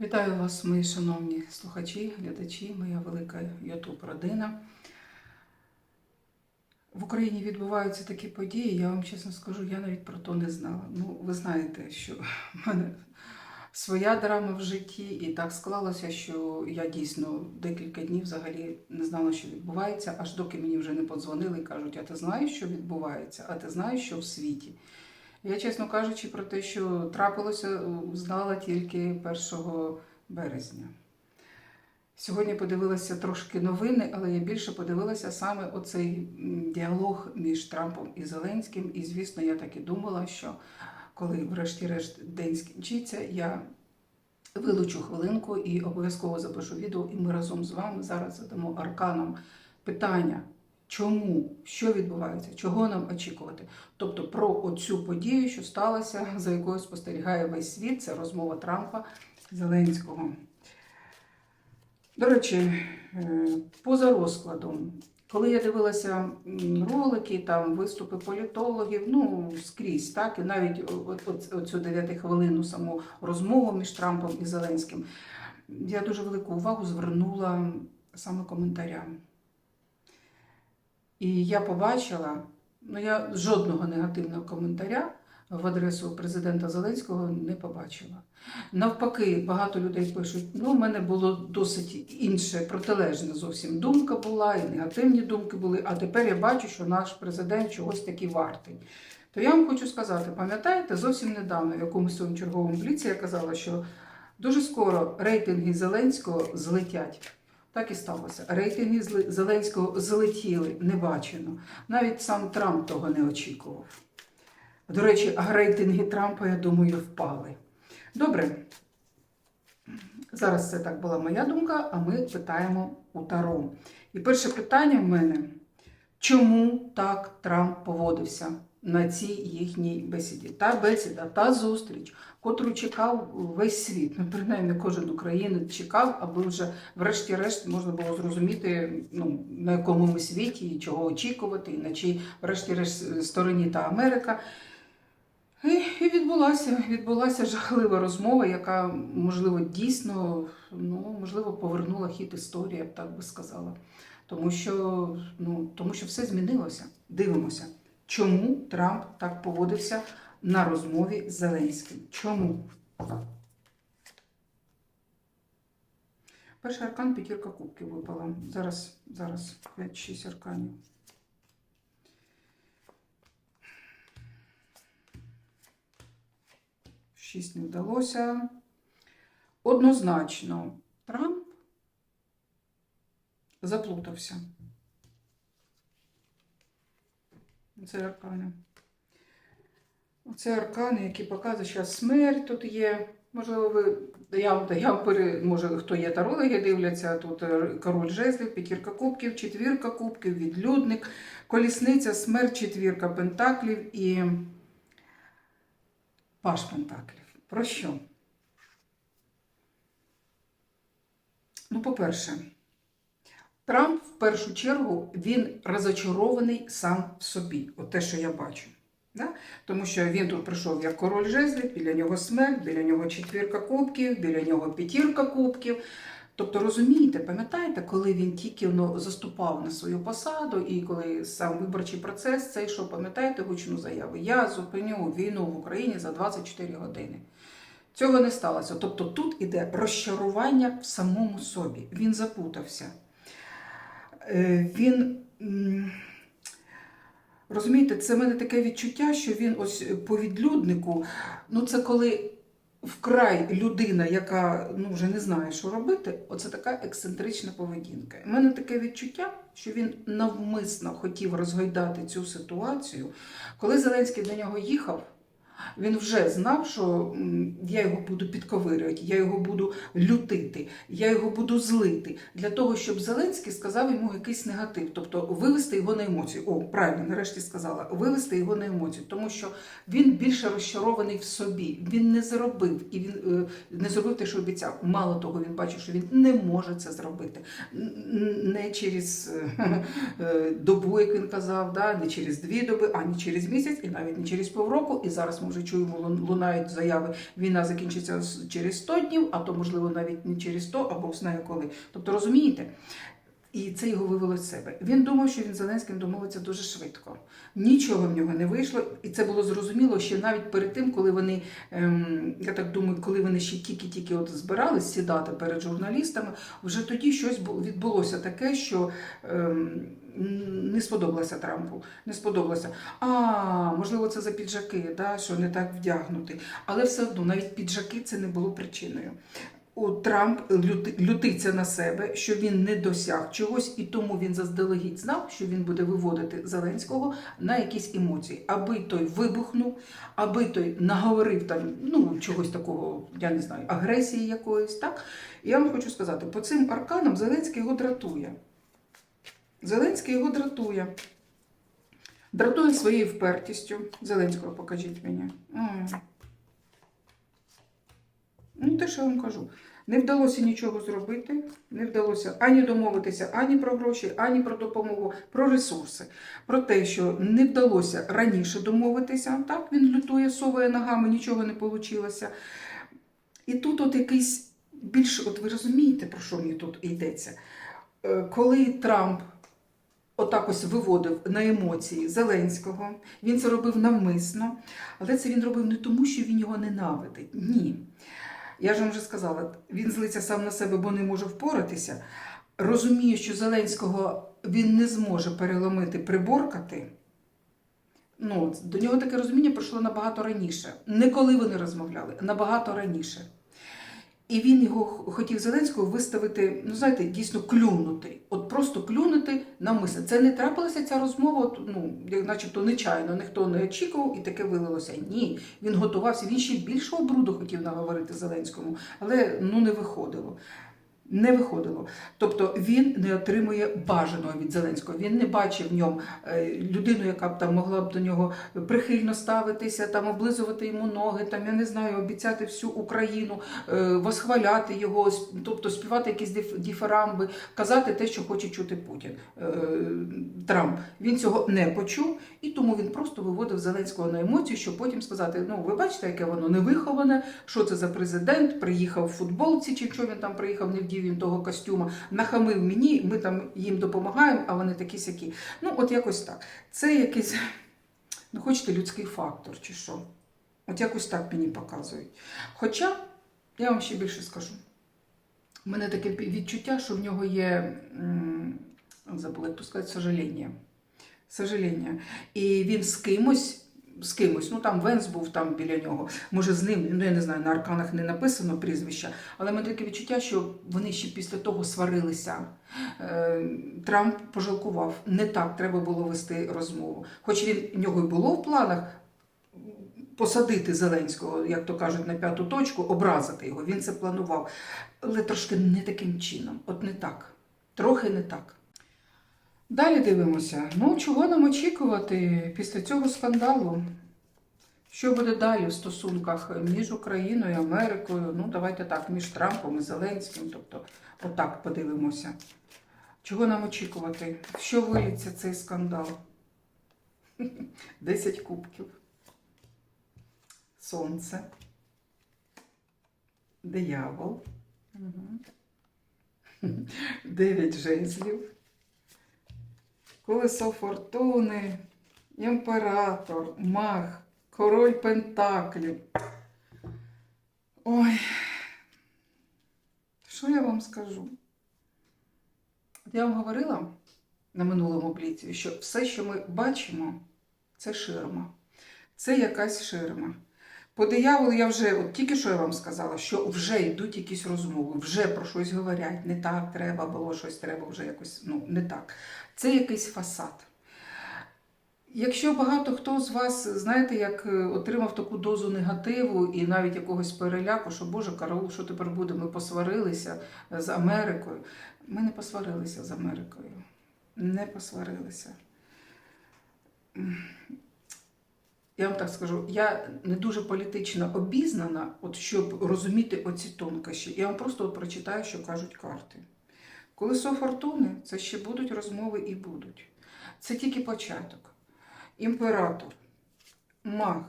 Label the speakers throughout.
Speaker 1: Вітаю вас, мої шановні слухачі, глядачі, моя велика Ютуб-родина. В Україні відбуваються такі події, я вам чесно скажу, я навіть про то не знала. Ну, ви знаєте, що в мене своя драма в житті, і так склалося, що я дійсно декілька днів взагалі не знала, що відбувається, аж доки мені вже не подзвонили і кажуть, а ти знаєш, що відбувається, а ти знаєш, що в світі. Я, чесно кажучи, про те, що трапилося, знала тільки 1 березня. Сьогодні подивилася трошки новини, але я більше подивилася саме оцей діалог між Трампом і Зеленським. І, звісно, я так і думала, що коли, врешті-решт, день скінчиться, я вилучу хвилинку і обов'язково запишу відео, і ми разом з вами зараз задамо арканам питання. Чому, що відбувається, чого нам очікувати? Тобто про оцю подію, що сталося, за якою спостерігає весь світ, це розмова Трампа Зеленського. До речі, е, поза розкладом, коли я дивилася ролики, там виступи політологів, ну скрізь, так, і навіть оцю 9 хвилину саму розмову між Трампом і Зеленським, я дуже велику увагу звернула саме коментарям. І я побачила, ну я жодного негативного коментаря в адресу президента Зеленського не побачила. Навпаки, багато людей пишуть: ну, в мене було досить інше, протилежна зовсім думка була, і негативні думки були. А тепер я бачу, що наш президент чогось таки вартий. То я вам хочу сказати, пам'ятаєте, зовсім недавно в якомусь своєму черговому бліці я казала, що дуже скоро рейтинги Зеленського злетять. Так і сталося. Рейтинги Зеленського злетіли небачено. Навіть сам Трамп того не очікував. До речі, а рейтинги Трампа, я думаю, впали. Добре. Зараз це так була моя думка, а ми питаємо у Таро. І перше питання в мене: чому так Трамп поводився на цій їхній бесіді? Та бесіда, та зустріч, котру чекав весь світ, ну, принаймні кожен українець чекав, аби вже врешті-решт можна було зрозуміти, ну, на якому ми світі, і чого очікувати, і на чій, врешті-решт, стороні та Америка. І, відбулася, відбулася жахлива розмова, яка, можливо, дійсно, ну, можливо, повернула хід історії, я б так би сказала. Тому що, ну, тому що все змінилося. Дивимося, чому Трамп так поводився на розмові з Зеленським. Чому? Перший аркан п'ятірка кубків випала. Зараз, зараз 5-6 арканів. Шість не вдалося. Однозначно, Трамп заплутався. Це аркани. Це аркани, які показують, що смерть тут є. Можливо, ви я, я може, хто є тарологи, дивляться тут е, король жезлів, п'ятірка кубків, четвірка кубків, відлюдник, колісниця, смерть, четвірка пентаклів і паш пентаклів. Про що? Ну, по-перше, Трамп в першу чергу він розочарований сам в собі. От те, що я бачу. Да? Тому що він тут прийшов як король жезлів, біля нього смерть, біля нього четвірка кубків, біля нього п'ятірка кубків. Тобто, розумієте, пам'ятаєте, коли він тільки ну, заступав на свою посаду, і коли сам виборчий процес цей, що пам'ятаєте гучну заяву, я зупиню війну в Україні за 24 години. Цього не сталося. Тобто тут іде розчарування в самому собі. Він запутався. Е, Він. Розумієте, це в мене таке відчуття, що він ось по відлюднику, ну це коли вкрай людина, яка ну, вже не знає, що робити, оце така ексцентрична поведінка. У мене таке відчуття, що він навмисно хотів розгойдати цю ситуацію. Коли Зеленський до нього їхав, він вже знав, що я його буду підковирювати, я його буду лютити, я його буду злити для того, щоб Зеленський сказав йому якийсь негатив, тобто вивести його на емоції. О, правильно, нарешті сказала, вивести його на емоції, тому що він більше розчарований в собі. Він не зробив і він е, не зробив те, що обіцяв. Мало того, він бачив, що він не може це зробити. Не через е, е, добу, як він казав, да, не через дві доби, а не через місяць, і навіть не через півроку. І зараз часом вже чуємо, лунають заяви, війна закінчиться через 100 днів, а то, можливо, навіть не через 100, або знає коли. Тобто, розумієте? І це його вивело з себе. Він думав, що він з Зеленським домовиться дуже швидко. Нічого в нього не вийшло, і це було зрозуміло ще навіть перед тим, коли вони, ем, я так думаю, коли вони ще тільки-тільки от збирались сідати перед журналістами, вже тоді щось бу- відбулося таке, що ем, не сподобалося Трампу. Не сподобалося. А, можливо, це за піджаки, да, що не так вдягнутий. Але все одно, навіть піджаки це не було причиною. У Трамп люти- лютиться на себе, що він не досяг чогось, і тому він заздалегідь знав, що він буде виводити Зеленського на якісь емоції, аби той вибухнув, аби той наговорив там ну чогось такого, я не знаю, агресії якоїсь. Так я вам хочу сказати, по цим арканам Зеленський його дратує. Зеленський його дратує. Дратує своєю впертістю. Зеленського покажіть мені. Ну, те, що я вам кажу. Не вдалося нічого зробити, не вдалося ані домовитися, ані про гроші, ані про допомогу, про ресурси. Про те, що не вдалося раніше домовитися, так він лютує, совує ногами, нічого не вийшло. І тут от якийсь більш, от ви розумієте, про що мені тут йдеться? Е, Коли Трамп отак ось виводив на емоції Зеленського, він це робив навмисно, але це він робив не тому, що він його ненавидить. Ні. Я ж вам вже сказала, він злиться сам на себе, бо не може впоратися. Розуміє, що Зеленського він не зможе переломити, приборкати. Ну, до нього таке розуміння прийшло набагато раніше. Не коли вони розмовляли, набагато раніше. І він його хотів Зеленського виставити, ну знаєте, дійсно клюнути. От просто клюнути навмисно. Це не трапилася ця розмова, от, ну, начебто нечайно, ніхто не очікував і таке вилилося. Ні, він готувався, він ще більшого бруду хотів наговорити Зеленському, але ну не виходило. Не виходило. Тобто він не отримує бажаного від Зеленського. Він не бачив в ньому е, людину, яка б там могла б до нього прихильно ставитися, там облизувати йому ноги, там я не знаю, обіцяти всю Україну, е, восхваляти його, тобто співати якісь діфарамби, казати те, що хоче чути Путін. Е, Трамп. Він цього не почув, і тому він просто виводив Зеленського на емоції, щоб потім сказати: ну ви бачите, яке воно невиховане, що це за президент, приїхав в футболці, чи що він там приїхав, не вдів він того костюма, нахамив мені, ми там їм допомагаємо, а вони такі сякі. Ну, от якось так. Це якийсь, ну хочете, людський фактор, чи що. От якось так мені показують. Хоча, я вам ще більше скажу. У мене таке відчуття, що в нього є, забула, як то сказати, сожаління. Сожаління. І він з кимось, з кимось, ну там Венс був там біля нього, може з ним, ну я не знаю, на арканах не написано прізвища, але мене таке відчуття, що вони ще після того сварилися. Е, Трамп пожалкував. Не так треба було вести розмову. Хоч він в нього й було в планах посадити Зеленського, як то кажуть, на п'яту точку, образити його. Він це планував. Але трошки не таким чином. От не так. Трохи не так. Далі дивимося. Ну, чого нам очікувати після цього скандалу? Що буде далі в стосунках між Україною і Америкою? Ну, давайте так, між Трампом і Зеленським. Тобто, отак подивимося. Чого нам очікувати? Що виліться цей скандал? Десять кубків. Сонце. Диявол. Дев'ять жезлів. Колесо фортуни, імператор, маг, король пентаклів. Ой, що я вам скажу? Я вам говорила на минулому бліці, що все, що ми бачимо, це ширма. Це якась ширма. По дияволу я вже, от тільки що я вам сказала, що вже йдуть якісь розмови, вже про щось говорять. Не так треба було, щось треба вже якось, ну, не так. Це якийсь фасад. Якщо багато хто з вас, знаєте, як е, отримав таку дозу негативу і навіть якогось переляку, що Боже, Караул, що тепер буде? Ми посварилися з Америкою. Ми не посварилися з Америкою. Не посварилися. Я вам так скажу, я не дуже політично обізнана, от щоб розуміти оці тонкощі. Я вам просто от прочитаю, що кажуть карти. Колесо фортуни це ще будуть розмови і будуть. Це тільки початок. Імператор, маг,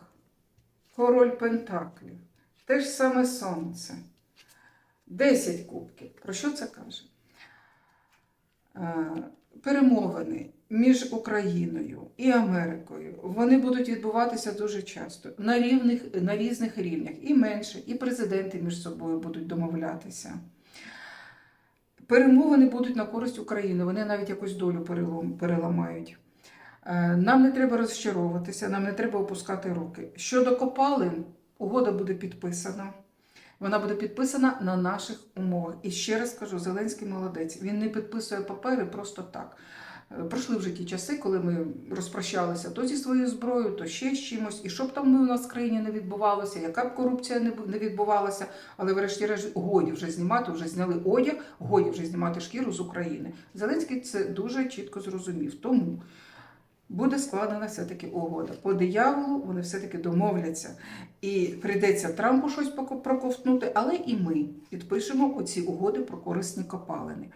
Speaker 1: король Пентаклів, те ж саме сонце. 10 кубків. Про що це каже? Перемовини між Україною і Америкою вони будуть відбуватися дуже часто на рівних, на різних рівнях, і менше, і президенти між собою будуть домовлятися. Перемовини будуть на користь України, вони навіть якусь долю переламають. Е, Нам не треба розчаровуватися, нам не треба опускати руки. Щодо копалин, угода буде підписана. Вона буде підписана на наших умовах. І ще раз кажу, Зеленський молодець. Він не підписує папери просто так. Е, Пройшли вже ті часи, коли ми розпрощалися то зі своєю зброєю, то ще з чимось. І що б там у нас в країні не відбувалося, яка б корупція не відбувалася, але врешті-решт годі вже знімати, вже зняли одяг, годі вже знімати шкіру з України. Зеленський це дуже чітко зрозумів. Тому буде складена все-таки угода. По дияволу вони все-таки домовляться. І прийдеться Трампу щось проковтнути, але і ми підпишемо оці угоди про корисні копалини.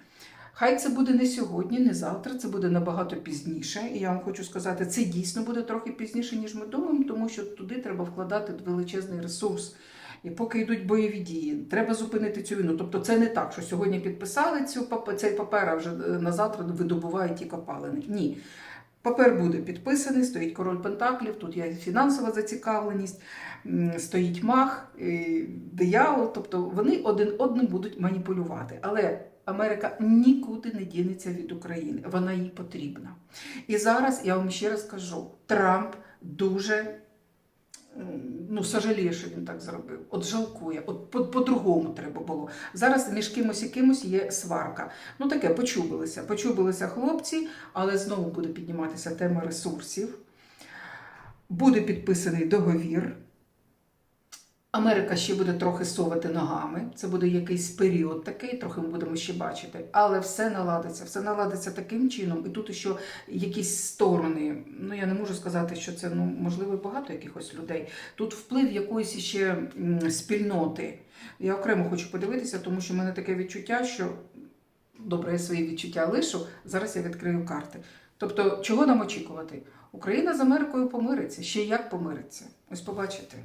Speaker 1: Хай це буде не сьогодні, не завтра, це буде набагато пізніше. І я вам хочу сказати, це дійсно буде трохи пізніше, ніж ми думаємо, тому що туди треба вкладати величезний ресурс. І поки йдуть бойові дії, треба зупинити цю війну. Тобто це не так, що сьогодні підписали цю цей папер, а вже е, на завтра видобувають ті копалини. Ні. Папер буде підписаний, стоїть король Пентаклів, тут є фінансова зацікавленість, стоїть мах, диявол. Тобто вони один одним будуть маніпулювати. Але Америка нікуди не дінеться від України. Вона їй потрібна. І зараз я вам ще раз кажу: Трамп дуже ну, сожаліє, що він так зробив. От жалкує, от по- по-другому треба було. Зараз між кимось і кимось є сварка. Ну таке почубилися. Почубилися хлопці, але знову буде підніматися тема ресурсів. Буде підписаний договір. Америка ще буде трохи совати ногами. Це буде якийсь період такий, трохи ми будемо ще бачити. Але все наладиться, все наладиться таким чином. І тут ще якісь сторони. Ну я не можу сказати, що це ну можливо багато якихось людей. Тут вплив якоїсь ще спільноти. Я окремо хочу подивитися, тому що в мене таке відчуття, що добре, я свої відчуття лишу. Зараз я відкрию карти. Тобто, чого нам очікувати? Україна з Америкою помириться. Ще як помириться? Ось побачите.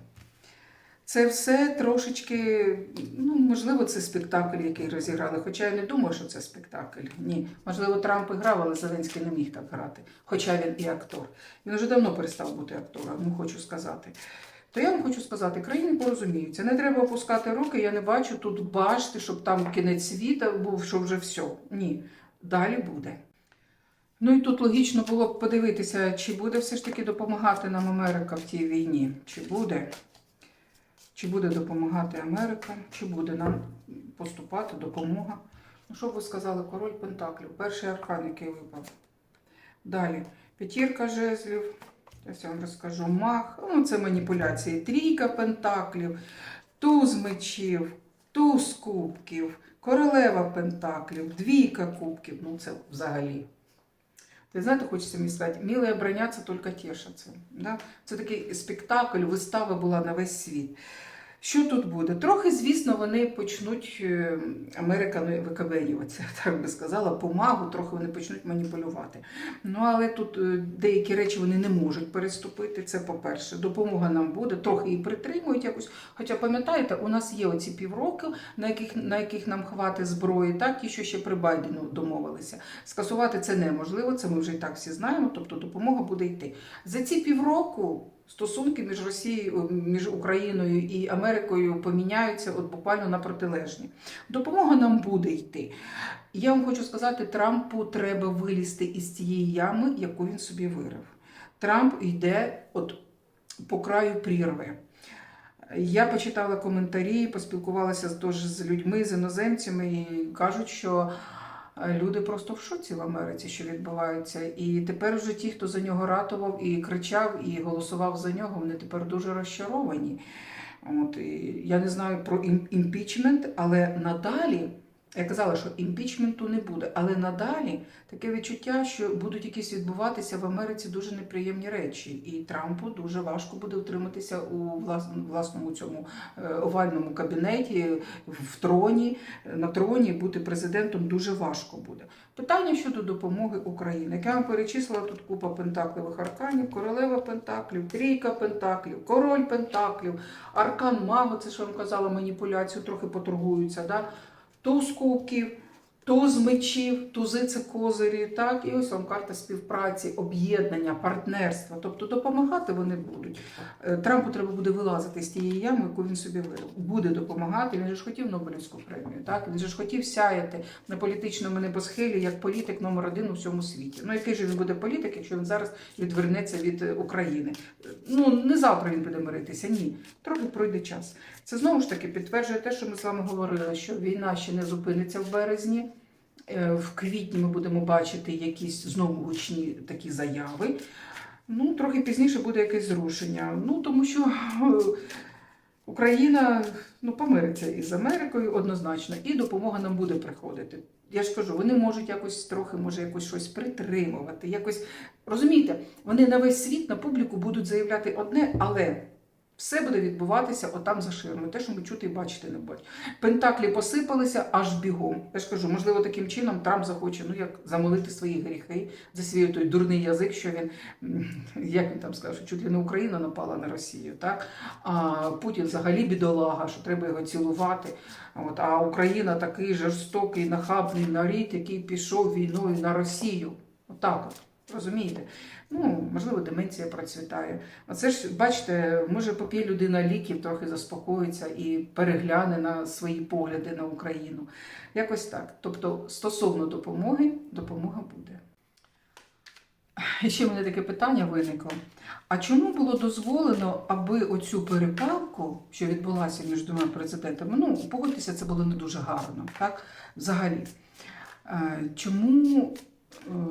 Speaker 1: Це все трошечки, ну, можливо, це спектакль, який розіграли. Хоча я не думаю, що це спектакль. Ні. Можливо, Трамп і грав, але Зеленський не міг так грати. Хоча він і актор. Він вже давно перестав бути актором, хочу сказати. То я вам хочу сказати, країни порозуміються. Не треба опускати руки, я не бачу тут башти, щоб там кінець світа був, що вже все. Ні. Далі буде. Ну і тут логічно було б подивитися, чи буде все ж таки допомагати нам Америка в тій війні. Чи буде? Чи буде допомагати Америка, чи буде нам поступати допомога. Ну, що б ви сказали, король Пентаклів, перший аркан, який випав. Далі, п'ятірка жезлів, ось я вам розкажу, мах, ну це маніпуляції, трійка пентаклів, туз мечів, туз кубків, королева пентаклів, двійка кубків, ну це взагалі. Ви знаєте, хочеться мені сказати, милые броняться, тільки тішаться. Да? Це такий спектакль, вистава була на весь світ. Що тут буде? Трохи, звісно, вони почнуть е, Америка викабенюватися, так би сказала, помагу, трохи вони почнуть маніпулювати. Ну, але тут е, деякі речі вони не можуть переступити. Це по-перше, допомога нам буде, трохи її притримують якось. Хоча пам'ятаєте, у нас є оці півроки, на яких, на яких нам хватить зброї, так, ті, що ще при Байдену домовилися. Скасувати це неможливо, це ми вже і так всі знаємо, тобто допомога буде йти. За ці півроку стосунки між Росією, між Україною і Америкою поміняються от буквально на протилежні. Допомога нам буде йти. Я вам хочу сказати, Трампу треба вилізти із цієї ями, яку він собі вирив. Трамп йде от по краю прірви. Я почитала коментарі, поспілкувалася з людьми, з іноземцями, і кажуть, що люди просто в шоці в Америці, що відбувається. І тепер вже ті, хто за нього ратував і кричав, і голосував за нього, вони тепер дуже розчаровані. От, і я не знаю про імпічмент, але надалі Я казала, що імпічменту не буде, але надалі таке відчуття, що будуть якісь відбуватися в Америці дуже неприємні речі, і Трампу дуже важко буде утриматися у власному цьому е, овальному кабінеті, в троні, на троні бути президентом дуже важко буде. Питання щодо допомоги Україні. Як я вам перечислила тут купа пентаклевих арканів, королева пентаклів, трійка пентаклів, король пентаклів, аркан мага, це що я вам казала, маніпуляцію, трохи поторгуються. Да? Туз кубків, туз мечів, тузи це козирі, так, і ось вам карта співпраці, об'єднання, партнерства. Тобто допомагати вони будуть. Е, Трампу треба буде вилазити з тієї ями, яку він собі вирив. Буде допомагати. Він же ж хотів Нобелівську премію. Так? Він же ж хотів сяяти на політичному небосхилі як політик номер один у всьому світі. Ну який же він буде політик, якщо він зараз відвернеться від е, України? Е, Ну не завтра він буде миритися. Ні, трохи пройде час. Це знову ж таки підтверджує те, що ми з вами говорили, що війна ще не зупиниться в березні. Е, В квітні ми будемо бачити якісь знову гучні такі заяви. Ну, трохи пізніше буде якесь зрушення. Ну, тому що е, Україна ну, помириться із Америкою однозначно, і допомога нам буде приходити. Я ж кажу, вони можуть якось трохи, може, якось щось притримувати. Якось розумієте, вони на весь світ, на публіку будуть заявляти одне, але все буде відбуватися отам за ширмою, те, що ми чути і бачити не будуть. Пентаклі посипалися аж бігом. Я ж кажу, можливо, таким чином Трамп захоче ну як замолити свої гріхи за свій той дурний язик, що він як він там сказав, що чуть ли не Україна напала на Росію, так а Путін взагалі бідолага, що треба його цілувати. От а Україна такий жорстокий, нахабний нарід, який пішов війною на Росію. Отак от. Розумієте? Ну, можливо, деменція процвітає. А це ж, бачите, може поп'є людина ліків, трохи заспокоїться і перегляне на свої погляди на Україну. Якось так. Тобто, стосовно допомоги, допомога буде. Ще в мене таке питання виникло. А чому було дозволено, аби оцю перепалку, що відбулася між двома президентами, ну, погодьтеся, це було не дуже гарно, так? Взагалі. Е, Чому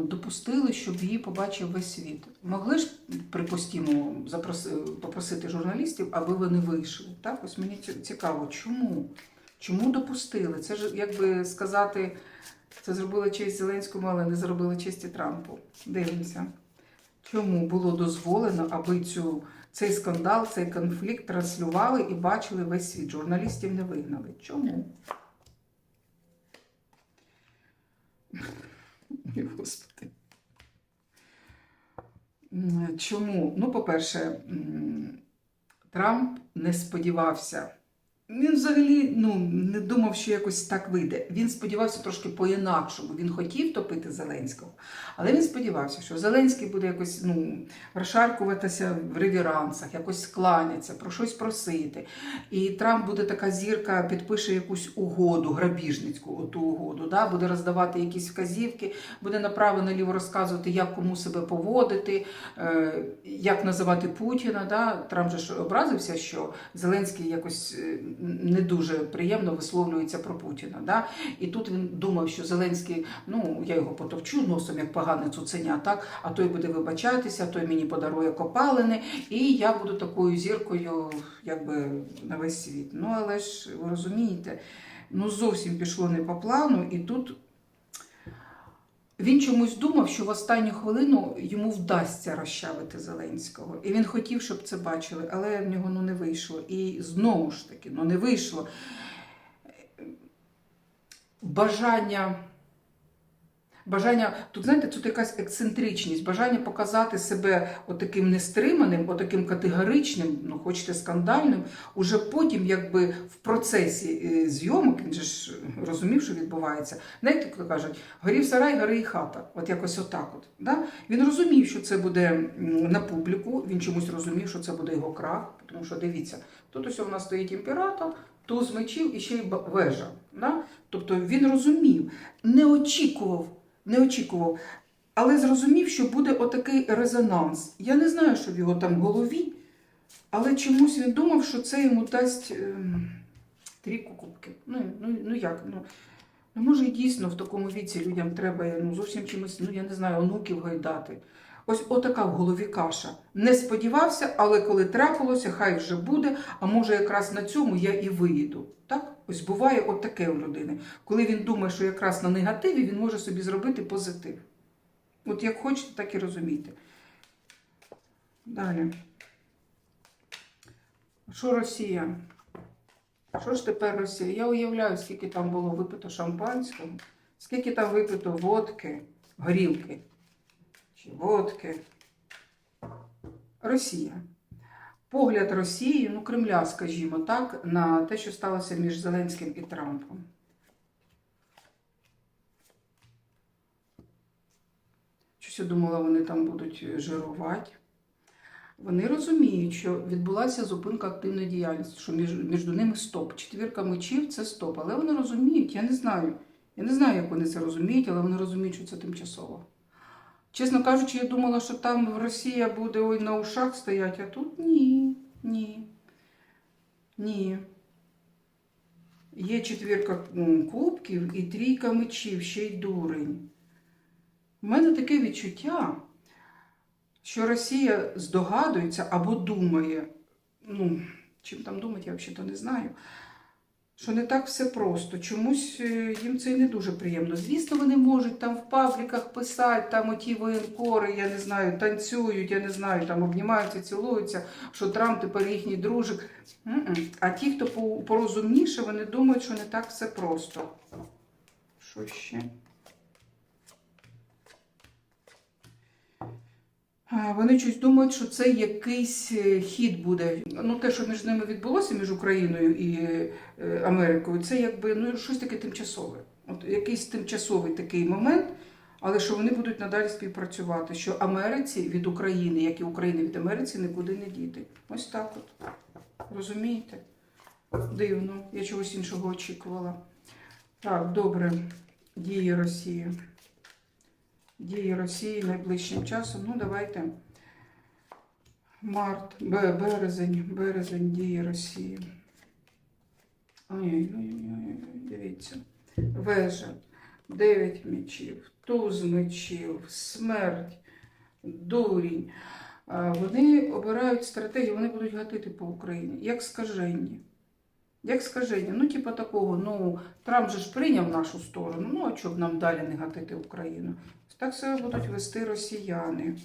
Speaker 1: допустили, щоб її побачив весь світ? Могли ж, припустімо, запроси- попросити журналістів, аби вони вийшли. Так? Ось мені цікаво, чому? Чому допустили? Це ж, як би сказати, це зробили честь Зеленському, але не зробили честі Трампу. Дивимося. Чому було дозволено, аби цю, цей скандал, цей конфлікт транслювали і бачили весь світ? Журналістів не вигнали. Чому? Ой, Господи. Чому? Ну, по-перше, Трамп не сподівався. Він взагалі ну, не думав, що якось так вийде. Він сподівався трошки по-інакшому. Він хотів топити Зеленського, але він сподівався, що Зеленський буде якось ну, розшаркуватися в реверансах, якось скланяться, про щось просити. І Трамп буде така зірка, підпише якусь угоду, грабіжницьку оту угоду, да? буде роздавати якісь вказівки, буде направо-наліво розказувати, як кому себе поводити, е, як називати Путіна. Да? Трамп же ж образився, що Зеленський якось е, не дуже приємно висловлюється про Путіна. Да? І тут він думав, що Зеленський, ну я його потовчу носом, як погане цуценя, так? а той буде вибачатися, той мені подарує копалини, і я буду такою зіркою, якби на весь світ. Ну але ж ви розумієте, ну зовсім пішло не по плану, і тут. Він чомусь думав, що в останню хвилину йому вдасться розчавити Зеленського. І він хотів, щоб це бачили, але в нього ну, не вийшло. І знову ж таки, ну не вийшло. Бажання. Бажання, тут знаєте, тут якась ексцентричність, бажання показати себе отаким нестриманим, отаким категоричним, ну хочете скандальним, уже потім, якби в процесі е, зйомок, він же ж розумів, що відбувається. Знаєте, коли кажуть, горів сарай, гори і хата. От якось отак. От, да? Він розумів, що це буде на публіку, він чомусь розумів, що це буде його крах, тому що дивіться, тут ось у нас стоїть імператор, туз мечів і ще й вежа. Да? Тобто він розумів, не очікував, не очікував, але зрозумів, що буде отакий резонанс. Я не знаю, що в його там голові, але чомусь він думав, що це йому дасть ем, трійку кубків. Ну, ну, ну як? Ну, ну, може, і дійсно в такому віці людям треба ну, зовсім чимось, ну я не знаю, онуків гайдати. Ось отака в голові каша. Не сподівався, але коли трапилося, хай вже буде, а може якраз на цьому я і виїду. Так? Ось буває от таке у людини. Коли він думає, що якраз на негативі він може собі зробити позитив. От як хочете, так і розумійте. Далі. Що Росія? Що ж тепер Росія? Я уявляю, скільки там було випито шампанського, скільки там випито водки, горілки чи водки. Росія. Погляд Росії, ну Кремля, скажімо так, на те, що сталося між Зеленським і Трампом. Щось я думала, вони там будуть жирувати. Вони розуміють, що відбулася зупинка активної діяльності, що між, між ними стоп. Четвірка мечів це стоп. Але вони розуміють, я не знаю. Я не знаю, як вони це розуміють, але вони розуміють, що це тимчасово. Чесно кажучи, я думала, що там Росія буде ой на ушах стоять, а тут ні, ні. Ні. Є четвірка кубків і трійка мечів, ще й дурень. У мене таке відчуття, що Росія здогадується або думає, ну, чим там думати, я взагалі не знаю, що не так все просто. Чомусь е, їм це і не дуже приємно. Звісно, вони можуть там в пабліках писати, там оті воєнкори, я не знаю, танцюють, я не знаю, там обнімаються, цілуються, що Трамп тепер їхній дружик. М-м. А ті, хто порозумніше, вони думають, що не так все просто. Що ще? Вони щось думають, що це якийсь е, хід буде. Ну, те, що між ними відбулося, між Україною і е, Америкою, це якби ну, щось таке тимчасове. От якийсь тимчасовий такий момент, але що вони будуть надалі співпрацювати, що Америці від України, як і України від Америці, нікуди не діти. Ось так от. Розумієте? Дивно, я чогось іншого очікувала. Так, добре. Дії Росії. Дії Росії найближчим часом. Ну, давайте. Март, березень, березень дії Росії. Ой-ой-ой, дивіться. Вежа, дев'ять мечів, туз мечів, смерть, дурінь. Вони обирають стратегію, вони будуть гатити по Україні, як скажені. Як скажені, ну, типу такого, ну, Трамп же ж прийняв нашу сторону, ну, а чого б нам далі не гатити Україну? Так себе будуть вести росіяни.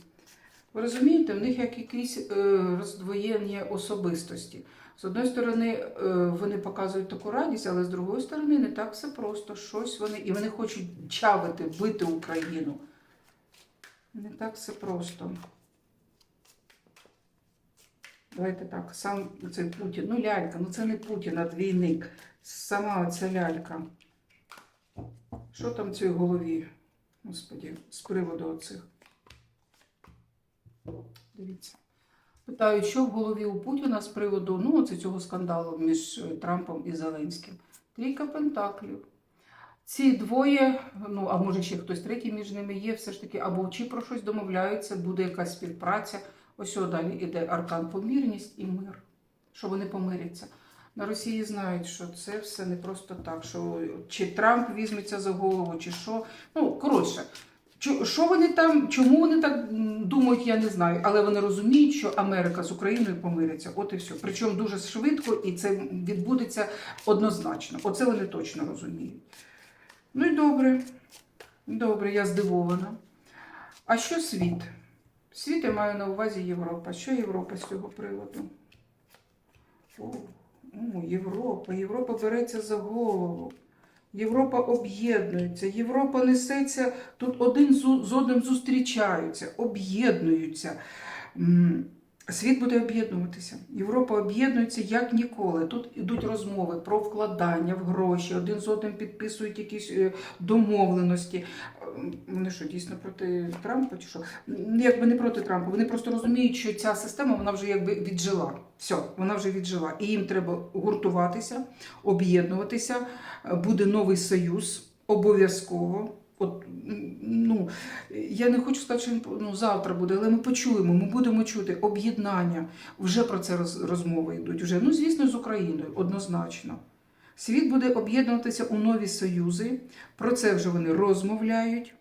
Speaker 1: Ви розумієте, в них як якісь е, роздвоєння особистості. З одної сторони, е, вони показують таку радість, але з другої сторони, не так все просто. Щось вони, і вони хочуть чавити, бити Україну. Не так все просто. Давайте так, сам цей Путін. Ну, лялька, ну це не Путін, а двійник. Сама ця лялька. Що там в цій голові? Господі, з приводу оцих. Дивіться. Питають, що в голові у Путіна з приводу ну, оце цього скандалу між е, Трампом і Зеленським. Трійка Пентаклів. Ці двоє, ну а може ще хтось третій між ними є, все ж таки, або чи про щось домовляються, буде якась співпраця. Ось далі іде аркан помірність і мир, що вони помиряться. На Росії знають, що це все не просто так, що чи Трамп візьметься за голову, чи що. Ну, коротше, що вони там, чому вони так думають, я не знаю. Але вони розуміють, що Америка з Україною помириться. От і все. Причому дуже швидко, і це відбудеться однозначно. Оце вони точно розуміють. Ну і добре. Добре, я здивована. А що світ? Світ я маю на увазі Європа. Що Європа з цього приводу? О, о, Європа. Європа береться за голову. Європа об'єднується, Європа несеться, тут один з одним зустрічаються, об'єднуються. Світ буде об'єднуватися. Європа об'єднується як ніколи. Тут ідуть розмови про вкладання в гроші, один з одним підписують якісь е, домовленості. Ем, Вони що, дійсно проти Трампа чи що? Якби не проти Трампа. Вони просто розуміють, що ця система вона вже якби віджила. Все, вона вже віджила. І їм треба гуртуватися, об'єднуватися. Е, Буде новий союз обов'язково. От, ну, я не хочу сказати, що він ну, завтра буде, але ми почуємо, ми будемо чути об'єднання. Вже про це роз, розмови йдуть. Вже, ну, звісно, з Україною, однозначно. Світ буде об'єднуватися у нові союзи. Про це вже вони розмовляють.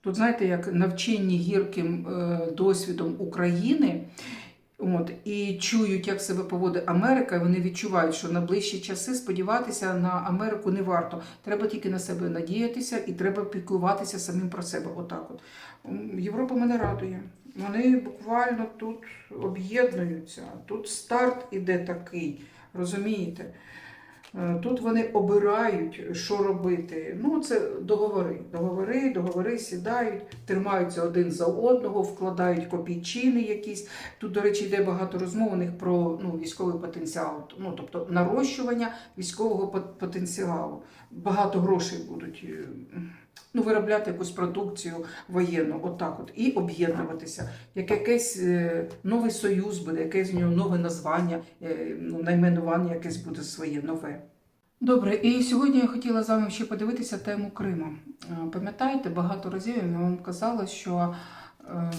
Speaker 1: Тут, знаєте, як навчені гірким е, досвідом України, От, і чують, як себе поводить Америка, і вони відчувають, що на ближчі часи сподіватися на Америку не варто. Треба тільки на себе надіятися і треба піклуватися самим про себе. Отак от. Європа мене радує. Вони буквально тут об'єднуються. Тут старт іде такий, розумієте? Е, Тут вони обирають, що робити. Ну, це договори. Договори, договори сідають, тримаються один за одного, вкладають копійчини якісь. Тут, до речі, йде багато розмов у них про ну, військовий потенціал, ну, тобто нарощування військового пот- потенціалу. Багато грошей будуть е, ну, виробляти якусь продукцію воєнну, отак от, і об'єднуватися. Як якийсь е, новий союз буде, якесь нього нове названня, е, ну, найменування якесь буде своє нове. Добре, і сьогодні я хотіла з вами ще подивитися тему Криму. Е, Пам'ятаєте, багато разів я вам казала, що е,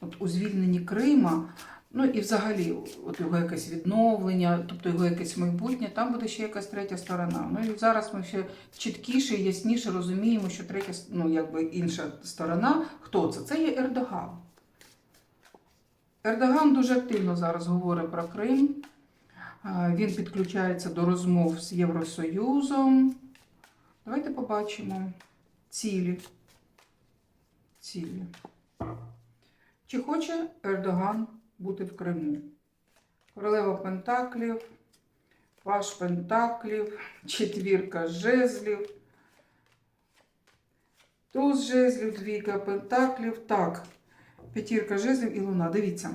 Speaker 1: от у звільненні Крима, ну і взагалі, от його якесь відновлення, тобто його якесь майбутнє, там буде ще якась третя сторона. Ну і зараз ми ще чіткіше ясніше розуміємо, що третя, ну якби інша сторона, хто це? Це є Ердоган. Ердоган дуже активно зараз говорить про Крим. Він підключається до розмов з Євросоюзом. Давайте побачимо цілі. Цілі. Чи хоче Ердоган бути в Криму? Королева Пентаклів, Паш Пентаклів, четвірка жезлів, туз жезлів, двійка пентаклів. Так, п'ятірка жезлів і луна. Дивіться.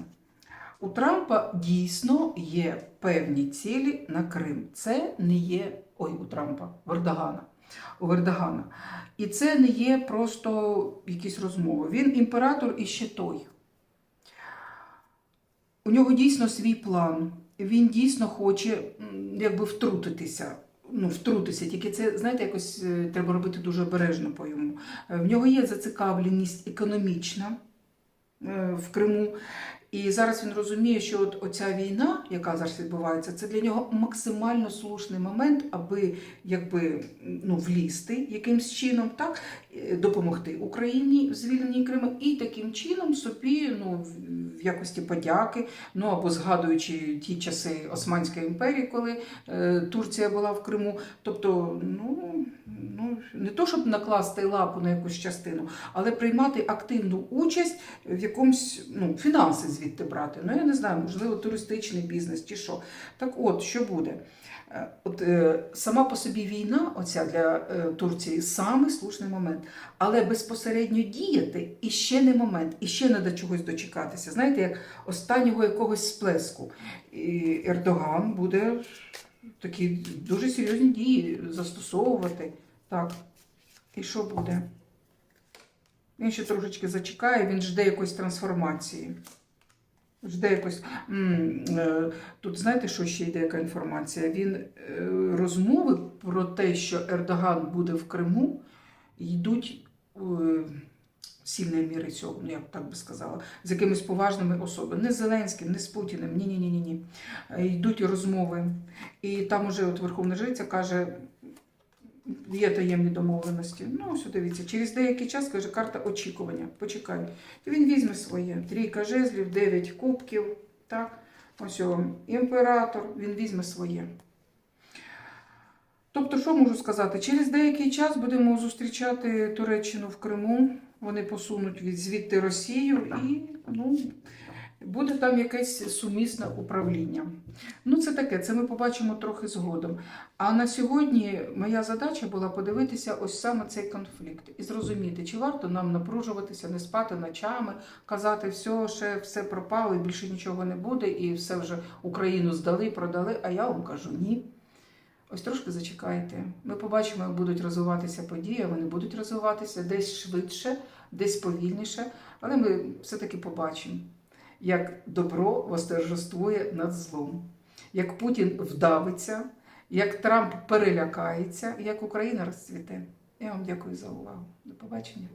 Speaker 1: У Трампа дійсно є певні цілі на Крим. Це не є. Ой, у Трампа, в Ердогана. У Ердогана. І це не є просто якісь розмови. Він імператор і ще той. У нього дійсно свій план. Він дійсно хоче якби втрутитися. Ну, втрутитися, тільки це, знаєте, якось е, треба робити дуже обережно по йому. Е, В нього є зацікавленість економічна е, в Криму. І зараз він розуміє, що от оця війна, яка зараз відбувається, це для нього максимально слушний момент, аби якби ну, влізти якимсь чином, так допомогти Україні в звільненні Криму, і таким чином собі, ну в- в якості подяки, ну або згадуючи ті часи Османської імперії, коли е, Турція була в Криму. Тобто, ну, ну не то, щоб накласти лапу на якусь частину, але приймати активну участь в якомусь ну, фінанси звідти брати. Ну, я не знаю, можливо, туристичний бізнес чи що. Так от, що буде? Е, От е, сама по собі війна, оця для е, Турції, самий слушний момент. Але безпосередньо діяти і ще не момент, і ще до чогось дочекатися. Знаєте, як останнього якогось сплеску. І Ердоган буде такі дуже серйозні дії застосовувати. Так. І що буде? Він ще трошечки зачекає, він жде якоїсь трансформації. Жде якось. Е, Тут знаєте, що ще йде яка інформація? Він е, розмови про те, що Ердоган буде в Криму, йдуть е, сильної міри цього, я так би сказала, з якимись поважними особами. Не з Зеленським, не з Путіним. Ні, ні, ні, ні, ні. Йдуть розмови. І там уже от Верховна Жриця каже. Є таємні домовленості. Ну, ось дивіться, через деякий час каже карта очікування. Почекай. І він візьме своє. Трійка жезлів, дев'ять кубків. Так? Ось вам імператор, він візьме своє. Тобто, що можу сказати? Через деякий час будемо зустрічати Туреччину в Криму. Вони посунуть від звідти Росію і ну, буде там якесь сумісне управління. Ну, це таке, це ми побачимо трохи згодом. А на сьогодні моя задача була подивитися ось саме цей конфлікт і зрозуміти, чи варто нам напружуватися, не спати ночами, казати, все, ще все пропало, більше нічого не буде, і все вже Україну здали, продали. А я вам кажу ні. Ось трошки зачекайте. Ми побачимо, як будуть розвиватися події. Вони будуть розвиватися десь швидше, десь повільніше, але ми все-таки побачимо, як добро восторжествує над злом, як Путін вдавиться, як Трамп перелякається, як Україна розцвіте. Я вам дякую за увагу. До побачення.